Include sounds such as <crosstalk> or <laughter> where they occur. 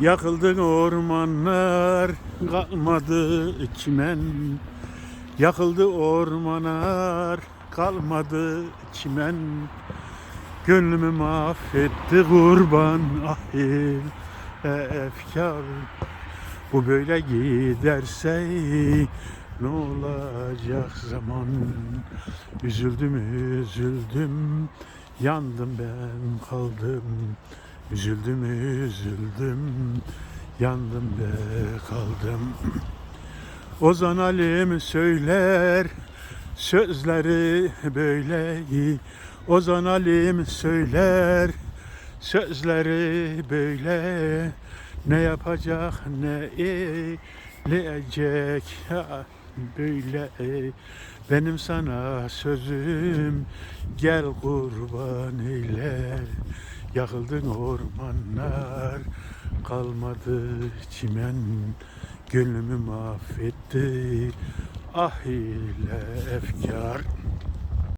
Yakıldı ormanlar, kalmadı çimen. Yakıldı ormanlar, kalmadı çimen. Gönlümü mahvetti kurban ahil efkar. Bu böyle giderse ne olacak zaman? Üzüldüm üzüldüm, yandım ben kaldım. Üzüldüm üzüldüm, yandım be kaldım. <clears throat> Ozan Alim söyler sözleri böyle Ozan Alim söyler sözleri böyle. Ne yapacak ne eyleyecek ha, böyle. Benim sana sözüm gel kurban eyle Yakıldın ormanlar kalmadı çimen. Gönlümü mahvetti ah ile efkar